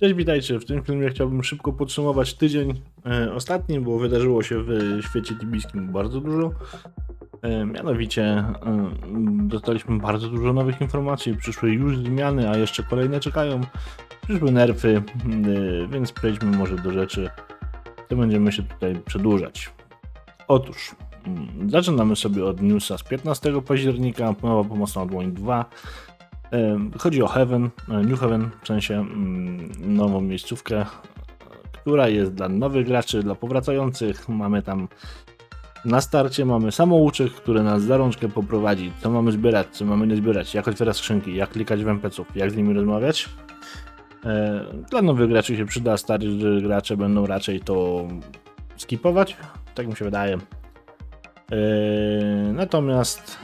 Cześć, witajcie. W tym filmie chciałbym szybko podsumować tydzień e, ostatni, bo wydarzyło się w świecie tibijskim bardzo dużo. E, mianowicie e, dostaliśmy bardzo dużo nowych informacji, przyszły już zmiany, a jeszcze kolejne czekają. Przyszły nerfy, więc przejdźmy może do rzeczy. To będziemy się tutaj przedłużać. Otóż, mm, zaczynamy sobie od newsa z 15 października, nowa pomocna dłoń 2. Chodzi o Heaven, e, New Heaven, w sensie mm, nową miejscówkę, e, która jest dla nowych graczy, dla powracających. Mamy tam na starcie mamy samouczek, który nas za rączkę poprowadzi, co mamy zbierać, co mamy nie zbierać, jak otwierać skrzynki, jak klikać w NPC-ów, jak z nimi rozmawiać. E, Dla nowych graczy się przyda, starzy gracze będą raczej to skipować, tak mi się wydaje. Natomiast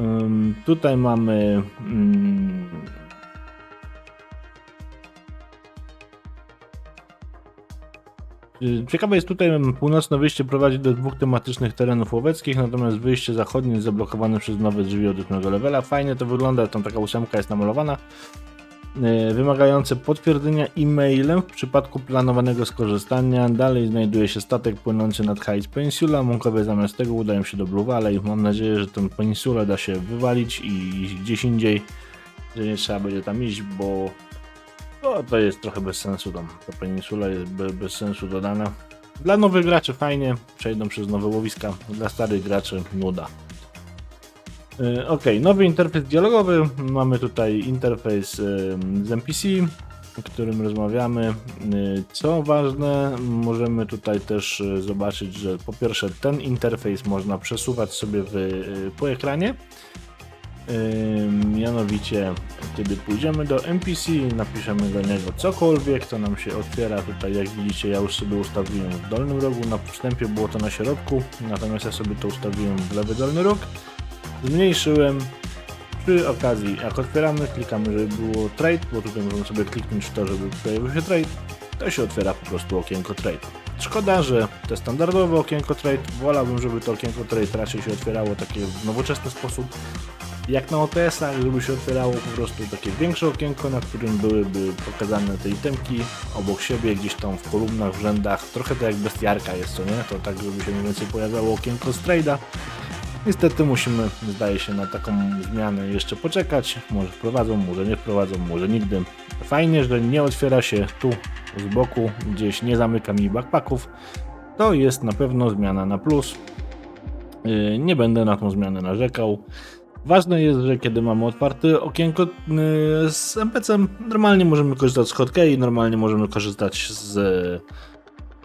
Ym, Tutaj mamy. y, Ciekawe jest tutaj, północne wyjście prowadzi do dwóch tematycznych terenów łowieckich, natomiast wyjście zachodnie jest zablokowane przez nowe drzwi od ósmego levela. Fajnie to wygląda, tam taka ósemka jest namalowana. Y, Wymagające potwierdzenia e-mailem w przypadku planowanego skorzystania. Dalej znajduje się statek płynący nad Heights Peninsula. Monkowie zamiast tego udają się do Blue Valley. Mam nadzieję, że tę peninsulę da się wywalić i iść gdzieś indziej, że nie trzeba będzie tam iść, bo bo to jest trochę bez sensu tam. Ta peninsula jest be, bez sensu dodana. Dla nowych graczy fajnie, przejdą przez nowe łowiska. Dla starych graczy nuda. E, Ok, nowy interfejs dialogowy. Mamy tutaj interfejs z NPC, o którym rozmawiamy. E, Co ważne, możemy tutaj też e, zobaczyć, że po pierwsze ten interfejs można przesuwać sobie w, po ekranie. Mianowicie, kiedy pójdziemy do NPC, napiszemy do niego cokolwiek, to nam się otwiera tutaj, jak widzicie, ja już sobie ustawiłem w dolnym rogu, na wstępie było to na środku, natomiast ja sobie to ustawiłem w lewy dolny róg zmniejszyłem. Przy okazji, jak otwieramy, klikamy, żeby było trade, bo tutaj możemy sobie kliknąć w to, żeby pojawił się trade, to się otwiera po prostu okienko trade. Szkoda, że te standardowe okienko trade, wolałbym, żeby to okienko trade raczej się otwierało takie w nowoczesny sposób, jak na OTS-ach, żeby się otwierało po prostu takie większe okienko, na którym byłyby pokazane te itemki obok siebie, gdzieś tam w kolumnach, w rzędach, trochę to jak bestiarka jest, co nie? To tak, żeby się mniej więcej pojawiało okienko z trade'a. Niestety musimy, zdaje się, na taką zmianę jeszcze poczekać. Może wprowadzą, może nie wprowadzą, może nigdy. Fajnie, że nie otwiera się tu z boku, gdzieś nie zamyka mi backpacków. To jest na pewno zmiana na plus. Yy, Nie będę na tą zmianę narzekał. Ważne jest, że kiedy mamy otwarte okienko yy, z NPC, normalnie możemy korzystać z hotkey, normalnie możemy korzystać z.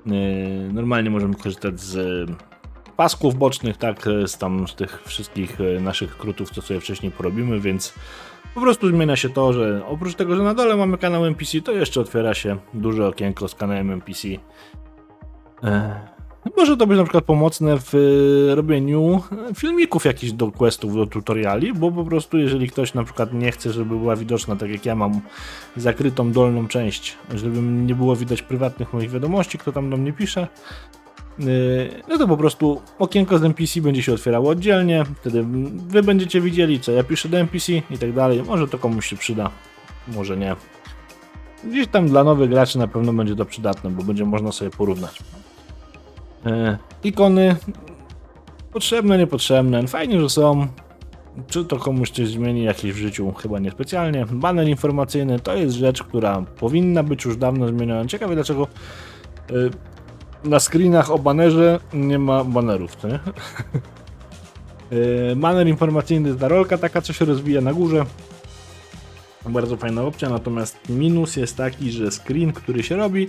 yy, Normalnie możemy korzystać z pasków bocznych, tak, e, z tam z tych wszystkich e, naszych skrótów, co sobie wcześniej porobimy, więc po prostu zmienia się to, że oprócz tego, że na dole mamy kanał NPC, to jeszcze otwiera się duże okienko z kanałem NPC. E, Może to być na przykład pomocne w robieniu filmików jakichś do questów, do tutoriali, bo po prostu jeżeli ktoś na przykład nie chce, żeby była widoczna, tak jak ja mam zakrytą dolną część, żeby nie było widać prywatnych moich wiadomości, kto tam do mnie pisze, no to po prostu okienko z NPC będzie się otwierało oddzielnie, wtedy wy będziecie widzieli, co ja piszę do NPC i tak dalej. Może to komuś się przyda, może nie. Gdzieś tam dla nowych graczy na pewno będzie to przydatne, bo będzie można sobie porównać. Yy, ikony potrzebne, niepotrzebne, fajnie, że są. Czy to komuś coś zmieni jakieś w życiu? Chyba niespecjalnie. Banner informacyjny to jest rzecz, która powinna być już dawno zmieniona. Ciekawe dlaczego yy, na screenach o banerze nie ma banerów, nie? Banner informacyjny ta rolka taka, co się rozwija na górze. Bardzo fajna opcja, natomiast minus jest taki, że screen, który się robi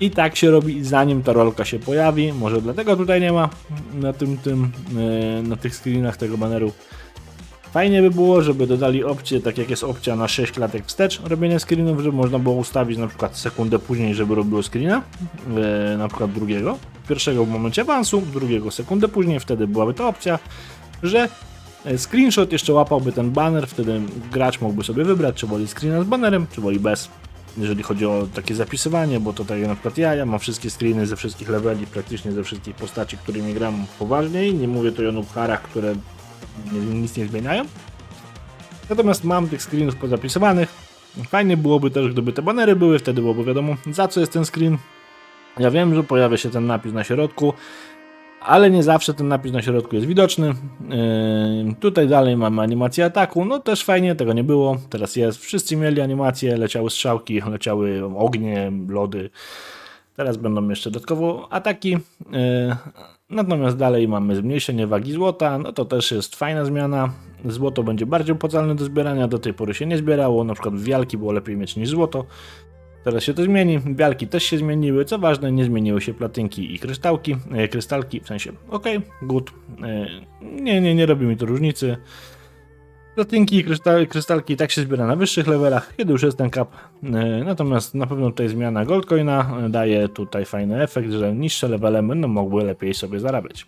i tak się robi zanim ta rolka się pojawi. Może dlatego tutaj nie ma na tym, tym yy, na tych screenach tego baneru. Fajnie by było, żeby dodali opcję, tak jak jest opcja na 6 klatek wstecz robienia screenów, żeby można było ustawić na przykład sekundę później, żeby robiło screena, e, na przykład drugiego, pierwszego w momencie awansu, drugiego sekundę później, wtedy byłaby ta opcja, że e, screenshot jeszcze łapałby ten banner, wtedy gracz mógłby sobie wybrać, czy woli screena z banerem, czy woli bez. Jeżeli chodzi o takie zapisywanie, bo to tak jak na przykład ja, ja mam wszystkie screeny ze wszystkich leveli, praktycznie ze wszystkich postaci, którymi gram poważniej. Nie mówię tu o nubharach, które nic nie zmieniają. Natomiast mam tych screenów pozapisywanych Fajnie byłoby też, gdyby te banery były, wtedy byłoby wiadomo, za co jest ten screen. Ja wiem, że pojawia się ten napis na środku, ale nie zawsze ten napis na środku jest widoczny. Yy, tutaj dalej mamy animację ataku, no też fajnie, tego nie było, teraz jest. Wszyscy mieli animacje, leciały strzałki, leciały ognie, lody. Teraz będą jeszcze dodatkowo ataki. Yy, Natomiast dalej mamy zmniejszenie wagi złota, no to też jest fajna zmiana. Złoto będzie bardziej opłacalne do zbierania, do tej pory się nie zbierało, na przykład wialki było lepiej mieć niż złoto. Teraz się to zmieni, bialki też się zmieniły, co ważne nie zmieniły się platynki i kryształki, e, krystalki, w sensie ok, good, e, nie, nie, nie robi mi to różnicy. Platynki i krystal, krystalki tak się zbiera na wyższych levelach, kiedy już jest ten cap. E, Natomiast na pewno tutaj zmiana Goldcoina daje tutaj fajny efekt, że niższe levele będą mogły lepiej sobie zarabiać.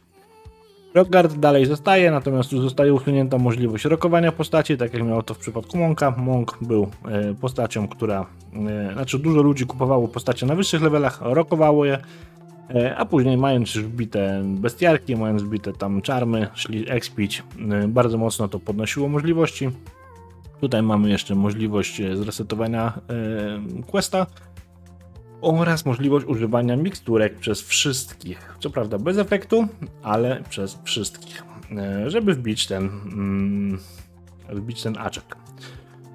Rockguard dalej zostaje, natomiast tu zostaje usunięta możliwość rokowania postaci, tak jak miało to w przypadku Monka. Monk był e, postacią, która, e, znaczy dużo ludzi kupowało postacie na wyższych levelach, rokowało je, a później mając już wbite bestiarki, mając wbite tam czarmy, szli expić, e, bardzo mocno to podnosiło możliwości. Tutaj mamy jeszcze możliwość e, zresetowania e, questa oraz możliwość używania miksturek przez wszystkich. Co prawda bez efektu, ale przez wszystkich, e, żeby wbić ten, mm, wbić ten aczek.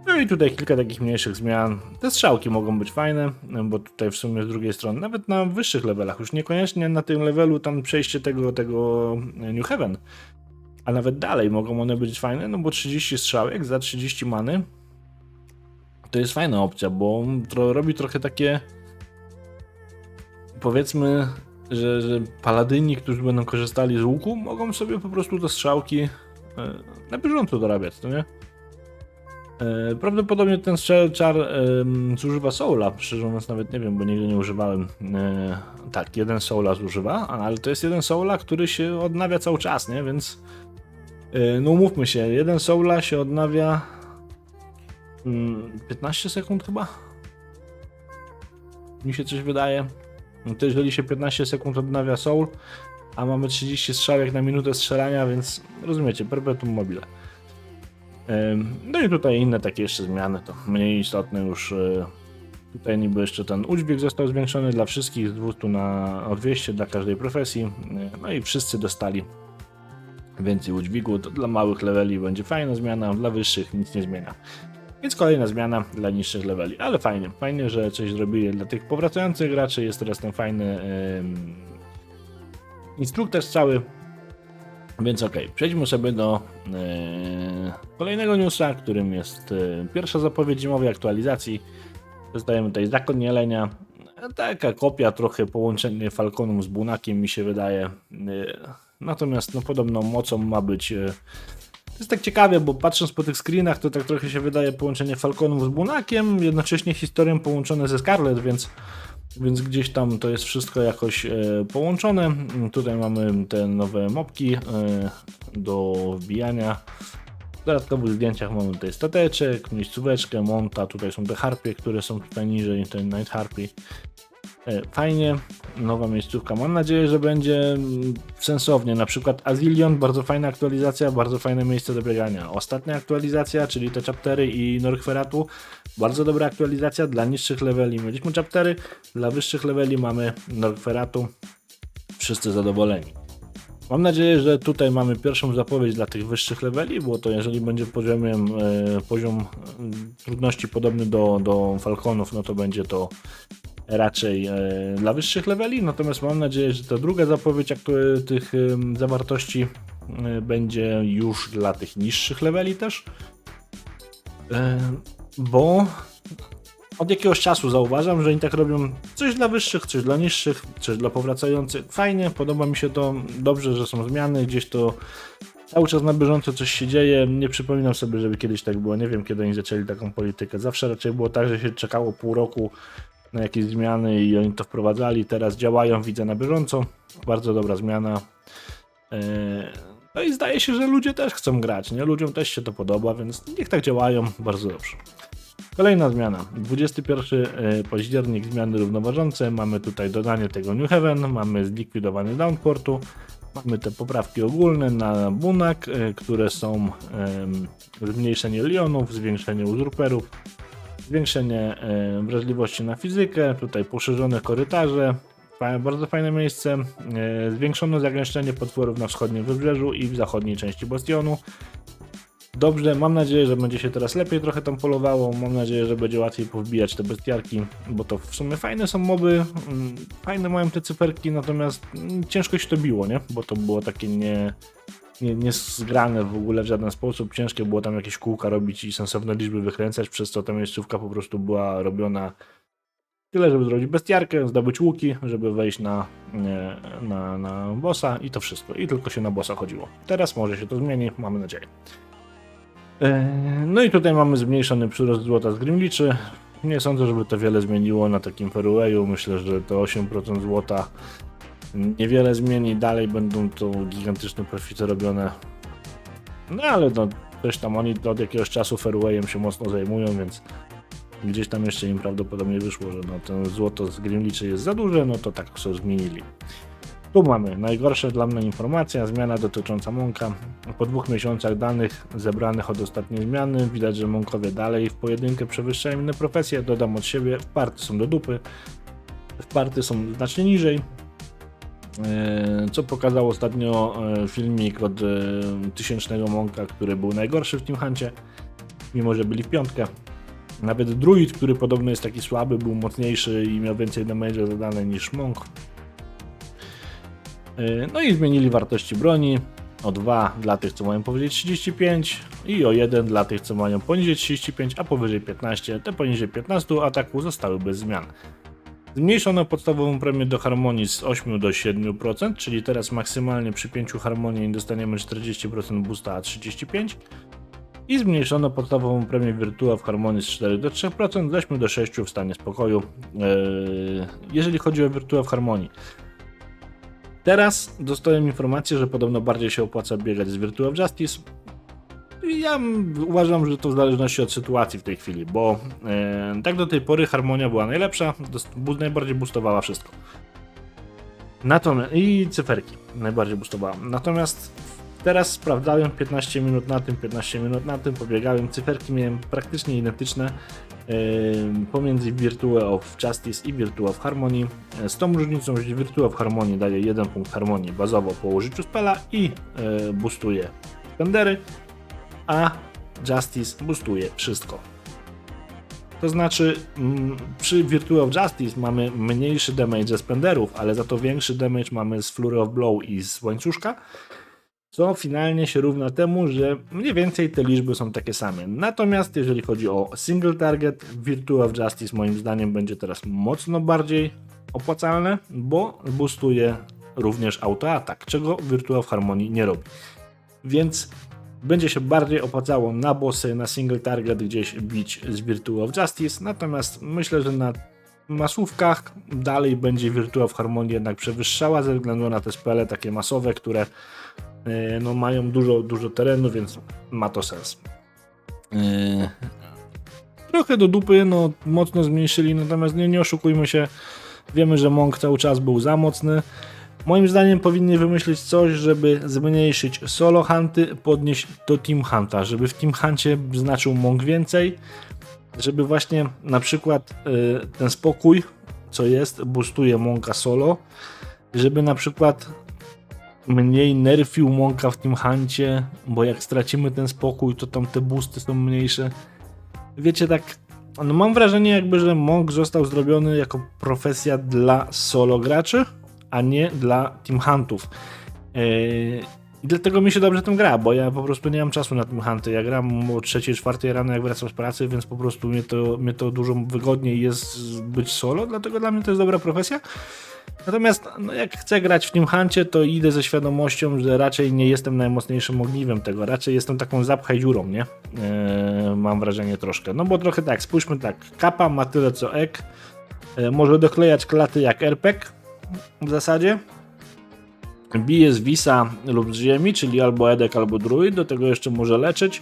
No i tutaj kilka takich mniejszych zmian. Te strzałki mogą być fajne, bo tutaj w sumie z drugiej strony, nawet na wyższych levelach, już niekoniecznie na tym levelu tam przejście tego, tego New Heaven, a nawet dalej mogą one być fajne, no bo 30 strzałek za 30 many to jest fajna opcja, bo tro, robi trochę takie powiedzmy, że, że paladyni, którzy będą korzystali z łuku, mogą sobie po prostu te strzałki e, na bieżąco dorabiać, to nie? E, Prawdopodobnie ten czar em, zużywa soula, szczerze mówiąc nawet nie wiem, bo nigdy nie używałem. E, tak, jeden soula zużywa, ale to jest jeden soula, który się odnawia cały czas, nie? Więc e, no umówmy się, jeden soula się odnawia mm, 15 sekund chyba? Mi się coś wydaje. No to jeżeli się 15 sekund odnawia soul, a mamy 30 strzałek na minutę strzelania, więc rozumiecie, perpetuum mobile. No i tutaj inne takie jeszcze zmiany, to mniej istotne już. y, Tutaj niby jeszcze ten udźwięk został zwiększony dla wszystkich z 200 na o 200 dla każdej profesji. Y, No i wszyscy dostali więcej udźwigu. To dla małych leveli będzie fajna zmiana, dla wyższych nic nie zmienia. Więc kolejna zmiana dla niższych leveli, ale fajnie, fajnie, że coś zrobili dla tych powracających graczy, jest teraz ten fajny ym, instruktor cały, więc ok, przejdźmy sobie do yy, kolejnego newsa, którym jest yy, pierwsza zapowiedź zimowej aktualizacji. Dostajemy tutaj zakon taka kopia, trochę połączenie Falconum z Bunakiem mi się wydaje, yy, natomiast no, podobną mocą ma być yy, to jest tak ciekawie, bo patrząc po tych screenach, to tak trochę się wydaje połączenie Falconów z Bunakiem, jednocześnie historią połączone ze Scarlet, więc, więc gdzieś tam to jest wszystko jakoś e, połączone. Tutaj mamy te nowe mopki e, do wbijania. W dodatkowych zdjęciach mamy tutaj stateczek, miejscóweczkę, monta, tutaj są te harpie, które są tutaj niżej, ten Night Harpy. E, Fajnie, nowa miejscówka. Mam nadzieję, że będzie mm, sensownie. Na przykład Azilion, bardzo fajna aktualizacja, bardzo fajne miejsce do biegania. Ostatnia aktualizacja, czyli te chaptery i Norchferatu, bardzo dobra aktualizacja dla niższych leveli. Mieliśmy chaptery, dla wyższych leveli mamy Norchferatu. Wszyscy zadowoleni. Mam nadzieję, że tutaj mamy pierwszą zapowiedź dla tych wyższych leveli, bo to jeżeli będzie e, poziom e, trudności podobny do, do Falconów, no to będzie to raczej e, dla wyższych leveli, natomiast mam nadzieję, że ta druga zapowiedź tych zawartości e, będzie już dla tych niższych leveli też. E, bo od jakiegoś czasu zauważam, że oni tak robią coś dla wyższych, coś dla niższych, coś dla powracających. Fajnie, podoba mi się to, dobrze, że są zmiany, gdzieś to cały czas na bieżąco coś się dzieje. Nie przypominam sobie, żeby kiedyś tak było. Nie wiem, kiedy oni zaczęli taką politykę. Zawsze raczej było tak, że się czekało pół roku na jakieś zmiany i oni to wprowadzali. Teraz działają, widzę na bieżąco. Bardzo dobra zmiana. Eee, No i zdaje się, że ludzie też chcą grać, nie? Ludziom też się to podoba, więc niech tak działają, bardzo dobrze. Kolejna zmiana. 21 e, październik, zmiany równoważące. Mamy tutaj dodanie tego New Heaven, mamy zlikwidowany downportu, mamy te poprawki ogólne na Bunak, e, które są zmniejszenie Lionów, zwiększenie uzurperów, zwiększenie e, wrażliwości na fizykę, tutaj poszerzone korytarze, bardzo fajne miejsce, e, zwiększone zagęszczenie potworów na wschodnim wybrzeżu i w zachodniej części bastionu. Dobrze, mam nadzieję, że będzie się teraz lepiej trochę tam polowało, mam nadzieję, że będzie łatwiej powbijać te bestiarki, bo to w sumie fajne są moby, mm, fajne mają te cyferki, natomiast mm, ciężko się to biło, nie? Bo to było takie nie, nie, nie zgrane w ogóle w żaden sposób, ciężkie było tam jakieś kółka robić i sensowne liczby wykręcać, przez co ta miejscówka po prostu była robiona tyle, żeby zrobić bestiarkę, zdobyć łuki, żeby wejść na, na, na bossa i to wszystko. I tylko się na bossa chodziło. Teraz może się to zmieni, mamy nadzieję. E, No i tutaj mamy zmniejszony przyrost złota z Grimliczy. Nie sądzę, żeby to wiele zmieniło na takim Fairwayu. Myślę, że to 8% złota niewiele zmieni. Dalej będą to gigantyczne profity robione. No ale no, też tam oni od jakiegoś czasu Fairwayem się mocno zajmują, więc gdzieś tam jeszcze im prawdopodobnie wyszło, że no, ten złoto z Grimliczy jest za duże, no to tak sobie zmienili. Tu mamy najgorsze dla mnie informacja, zmiana dotycząca Monka. Po dwóch miesiącach danych zebranych od ostatniej zmiany widać, że Monkowie dalej w pojedynkę przewyższają inne profesje. Dodam od siebie, wparty są do dupy, wparty są znacznie niżej. E, Co pokazał ostatnio e, filmik od e, tysięcznego Monka, który był najgorszy w Team Huncie, mimo że byli w piątkę. Nawet druid, który podobno jest taki słaby, był mocniejszy i miał więcej damage zadane niż Monk. No i zmienili wartości broni o 2 dla tych, co mają powyżej 35 i o 1 dla tych, co mają poniżej 35, a powyżej 15. Te poniżej 15 ataku zostały bez zmian. Zmniejszono podstawową premię do harmonii z 8 do 7%, czyli teraz maksymalnie przy 5 harmonii dostaniemy 40% boosta, a 35%. I zmniejszono podstawową premię Virtua w harmonii z 4 do 3%, z 8 do 6 w stanie spokoju, yy, jeżeli chodzi o Virtua w harmonii. Teraz dostałem informację, że podobno bardziej się opłaca biegać z Virtua of Justice. Ja uważam, że to w zależności od sytuacji w tej chwili, bo e, tak do tej pory harmonia była najlepsza, najbardziej boostowała wszystko. Natomiast i cyferki najbardziej boostowała. Natomiast teraz sprawdzałem 15 minut na tym, 15 minut na tym, pobiegałem, cyferki miałem praktycznie identyczne e, pomiędzy Virtua of Justice i Virtua of Harmony. E, Z tą różnicą, że Virtua of Harmony daje 1 punkt harmonii bazowo po użyciu spela i boostuje spendery, a Justice boostuje wszystko. To znaczy, mm, przy Virtua of Justice mamy mniejszy damage ze spenderów, ale za to większy damage mamy z Flurry of Blow i z łańcuszka, co finalnie się równa temu, że mniej więcej te liczby są takie same. Natomiast jeżeli chodzi o single target, Virtua of Justice moim zdaniem będzie teraz mocno bardziej opłacalne, bo boostuje również autoatak, czego Virtua of Harmony nie robi. Więc będzie się bardziej opłacało na bossy, na single target gdzieś bić z Virtua of Justice, natomiast myślę, że na masówkach dalej będzie Virtua of Harmony jednak przewyższała ze względu na te spele takie masowe, które e, no, mają dużo, dużo terenu, więc ma to sens. E, Trochę do dupy, no mocno zmniejszyli, natomiast nie, nie oszukujmy się, wiemy, że Monk cały czas był za mocny. Moim zdaniem powinni wymyślić coś, żeby zmniejszyć solo hunty, podnieść do team hunta, żeby w team huncie znaczył Monk więcej, żeby właśnie na przykład y, ten spokój, co jest, boostuje Monka solo, żeby na przykład mniej nerfił Monka w team huncie, bo jak stracimy ten spokój, to tam te boosty są mniejsze. Wiecie, tak no mam wrażenie jakby, że Monk został zrobiony jako profesja dla solo graczy, a nie dla Team Huntów. Yy, I dlatego mi się dobrze tym gra, bo ja po prostu nie mam czasu na Team Hunty. Ja gram o 3, 4 rano jak wracam z pracy, więc po prostu mnie to, mnie to dużo wygodniej jest być solo, dlatego dla mnie to jest dobra profesja. Natomiast no jak chcę grać w Team Huncie, to idę ze świadomością, że raczej nie jestem najmocniejszym ogniwem tego, raczej jestem taką zapchaj dziurą, nie? Yy, mam wrażenie troszkę. No bo trochę tak, spójrzmy tak, Kappa ma tyle co Ek, yy, może doklejać klaty jak RPG w zasadzie. Bije z Wisa lub ziemi, czyli albo Edek, albo Druid, do tego jeszcze może leczyć.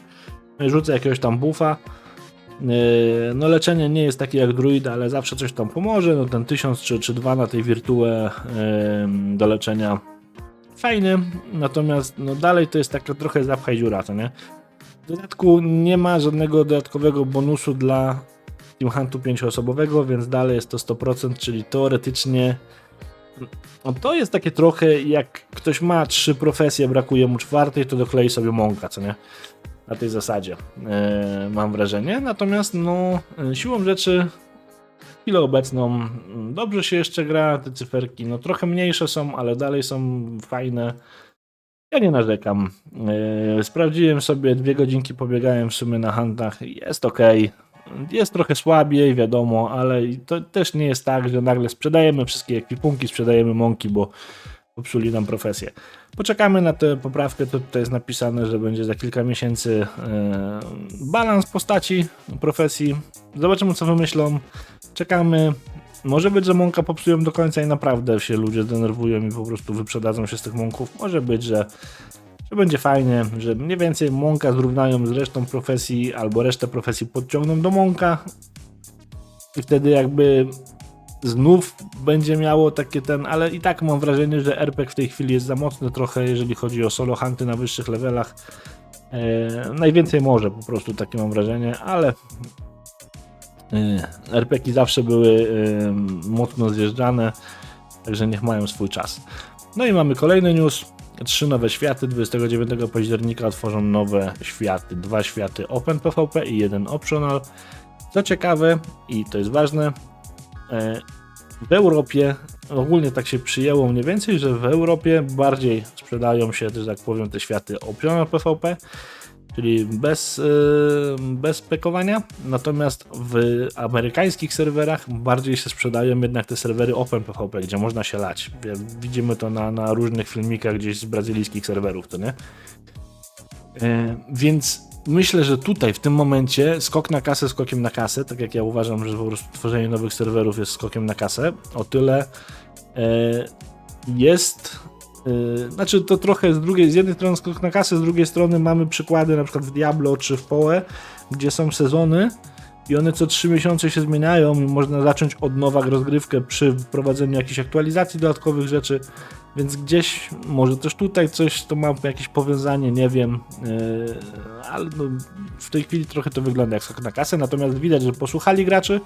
Rzuca jakiegoś tam buffa. Yy, No leczenie nie jest takie jak druid, ale zawsze coś tam pomoże. No ten 1000 czy, czy 2 na tej wirtuę yy, do leczenia fajny, natomiast no dalej to jest taka trochę zapchaj dziura, co nie? W dodatku nie ma żadnego dodatkowego bonusu dla Team Huntu 5-osobowego, więc dalej jest to 100%, czyli teoretycznie to jest takie trochę jak ktoś ma trzy profesje, brakuje mu czwartej, to doklei sobie mąka, co nie? Na tej zasadzie e, mam wrażenie. Natomiast no e, siłą rzeczy chwilę obecną mm, dobrze się jeszcze gra, te cyferki no trochę mniejsze są, ale dalej są fajne. Ja nie narzekam. E, sprawdziłem sobie, dwie godzinki pobiegałem w sumie na handach. Jest ok. Jest trochę słabiej, wiadomo, ale to też nie jest tak, że nagle sprzedajemy wszystkie ekwipunki, sprzedajemy mąki, bo popsuli nam profesję. Poczekamy na tę poprawkę, to tutaj jest napisane, że będzie za kilka miesięcy e, balans postaci, profesji. Zobaczymy co wymyślą. Czekamy. Może być, że mąka popsują do końca i naprawdę się ludzie denerwują i po prostu wyprzedadzą się z tych mąków. Może być, że że będzie fajnie, że mniej więcej Monka zrównają z resztą profesji, albo resztę profesji podciągną do Monka i wtedy jakby znów będzie miało takie ten, ale i tak mam wrażenie, że RPG w tej chwili jest za mocny trochę, jeżeli chodzi o solo hunty na wyższych levelach. E, najwięcej może po prostu takie mam wrażenie, ale e, RPG zawsze były e, mocno zjeżdżane, także niech mają swój czas. No i mamy kolejny news. Trzy nowe światy. 29 października otworzą nowe światy. Dwa światy Open PvP i jeden Optional. Co ciekawe, i to jest ważne, e, w Europie, ogólnie tak się przyjęło mniej więcej, że w Europie bardziej sprzedają się, że tak powiem, te światy Optional PvP, czyli bez, yy, bez pekowania. Natomiast w amerykańskich serwerach bardziej się sprzedają jednak te serwery Open PvP, gdzie można się lać. Widzimy to na, na różnych filmikach gdzieś z brazylijskich serwerów, to nie? Yy, więc myślę, że tutaj w tym momencie skok na kasę skokiem na kasę, tak jak ja uważam, że po prostu tworzenie nowych serwerów jest skokiem na kasę, o tyle yy, jest znaczy to trochę z drugiej, z jednej strony skok na kasę, z drugiej strony mamy przykłady na przykład w Diablo czy w Poe, gdzie są sezony i one co 3 miesiące się zmieniają. I można zacząć od nowa rozgrywkę przy wprowadzeniu jakichś aktualizacji dodatkowych rzeczy, więc gdzieś może też tutaj coś to ma jakieś powiązanie, nie wiem, yy, ale no, w tej chwili trochę to wygląda jak skok na kasę, natomiast widać, że posłuchali graczy,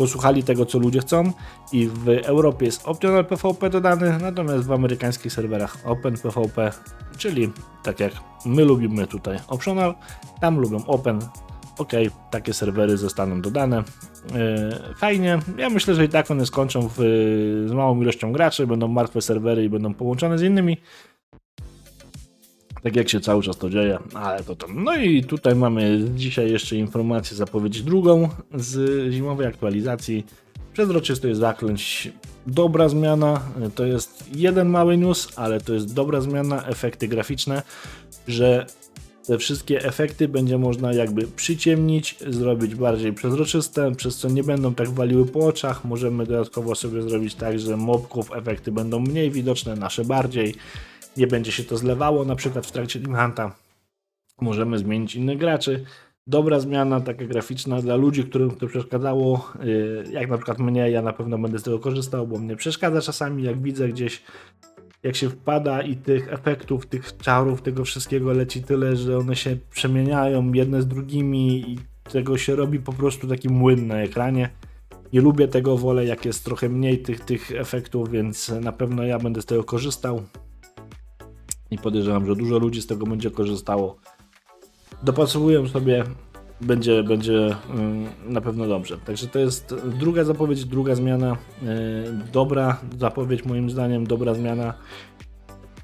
posłuchali tego, co ludzie chcą i w Europie jest Optional PvP dodany, natomiast w amerykańskich serwerach Open PvP, czyli tak jak my lubimy tutaj Optional, tam lubią Open, ok, takie serwery zostaną dodane. Yy, fajnie, ja myślę, że i tak one skończą w, z małą ilością graczy, będą martwe serwery i będą połączone z innymi. Tak jak się cały czas to dzieje, ale to tam. No i tutaj mamy dzisiaj jeszcze informację, zapowiedź drugą z zimowej aktualizacji. Przezroczystość zaklęć. Dobra zmiana, to jest jeden mały news, ale to jest dobra zmiana, efekty graficzne, że te wszystkie efekty będzie można jakby przyciemnić, zrobić bardziej przezroczyste, przez co nie będą tak waliły po oczach. Możemy dodatkowo sobie zrobić tak, że mobków efekty będą mniej widoczne, nasze bardziej nie będzie się to zlewało na przykład w trakcie Team Hunta. Możemy zmienić innych graczy. Dobra zmiana, taka graficzna dla ludzi, którym to przeszkadzało, y, jak na przykład mnie, ja na pewno będę z tego korzystał, bo mnie przeszkadza czasami, jak widzę gdzieś, jak się wpada i tych efektów, tych czarów, tego wszystkiego leci tyle, że one się przemieniają jedne z drugimi i tego się robi po prostu taki młyn na ekranie. Nie lubię tego, wolę jak jest trochę mniej tych, tych efektów, więc na pewno ja będę z tego korzystał i podejrzewam, że dużo ludzi z tego będzie korzystało. Dopasowują sobie, będzie, będzie na pewno dobrze. Także to jest druga zapowiedź, druga zmiana. Y, dobra zapowiedź moim zdaniem, dobra zmiana.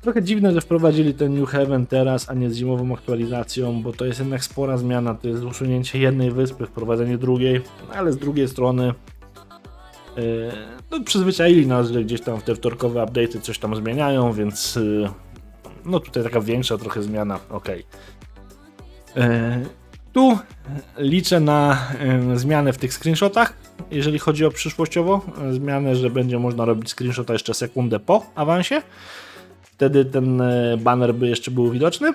Trochę dziwne, że wprowadzili ten New Heaven teraz, a nie z zimową aktualizacją, bo to jest jednak spora zmiana. To jest usunięcie jednej wyspy, wprowadzenie drugiej, ale z drugiej strony y, no, przyzwyczaili nas, że gdzieś tam w te wtorkowe update'y coś tam zmieniają, więc y, no tutaj taka większa trochę zmiana, ok. E, tu liczę na e, zmianę w tych screenshotach, jeżeli chodzi o przyszłościowo. E, zmianę, że będzie można robić screenshota jeszcze sekundę po awansie. Wtedy ten banner by jeszcze był widoczny.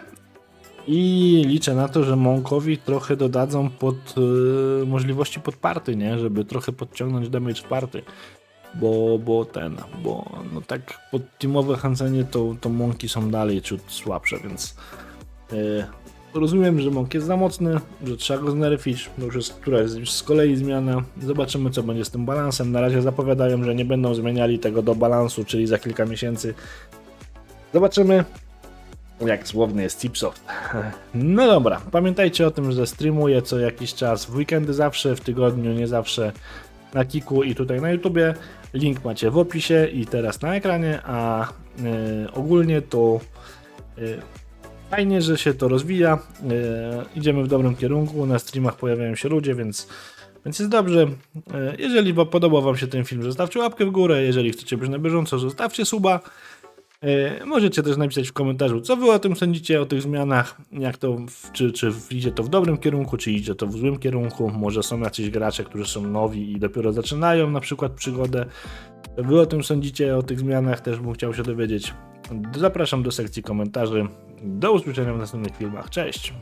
I liczę na to, że Monkowi trochę dodadzą pod możliwości podparty, nie? Żeby trochę podciągnąć damage w party bo, bo ten, bo no tak pod teamowe handlenie to, to mąki są dalej ciut słabsze, więc yy, Rozumiem, że Monk jest za mocny, że trzeba go znerfić, bo już jest któraś już z kolei zmiana. Zobaczymy, co będzie z tym balansem. Na razie zapowiadają, że nie będą zmieniali tego do balansu, czyli za kilka miesięcy. Zobaczymy, jak słowny jest Chipsoft. No dobra, pamiętajcie o tym, że streamuję co jakiś czas, w weekendy zawsze, w tygodniu nie zawsze na Kiku i tutaj na YouTubie. Link macie w opisie i teraz na ekranie, a y, ogólnie to y, fajnie, że się to rozwija. y, idziemy w dobrym kierunku, na streamach pojawiają się ludzie, więc, więc jest dobrze. Y, jeżeli podobał Wam się ten film, zostawcie łapkę w górę. Jeżeli chcecie być na bieżąco, zostawcie suba. E, Możecie też napisać w komentarzu, co wy o tym sądzicie, o tych zmianach, jak to, czy, czy idzie to w dobrym kierunku, czy idzie to w złym kierunku. Może są jacyś gracze, którzy są nowi i dopiero zaczynają na przykład przygodę. Co wy o tym sądzicie, o tych zmianach, też bym chciał się dowiedzieć. Zapraszam do sekcji komentarzy. Do usłyszenia w następnych filmach. Cześć!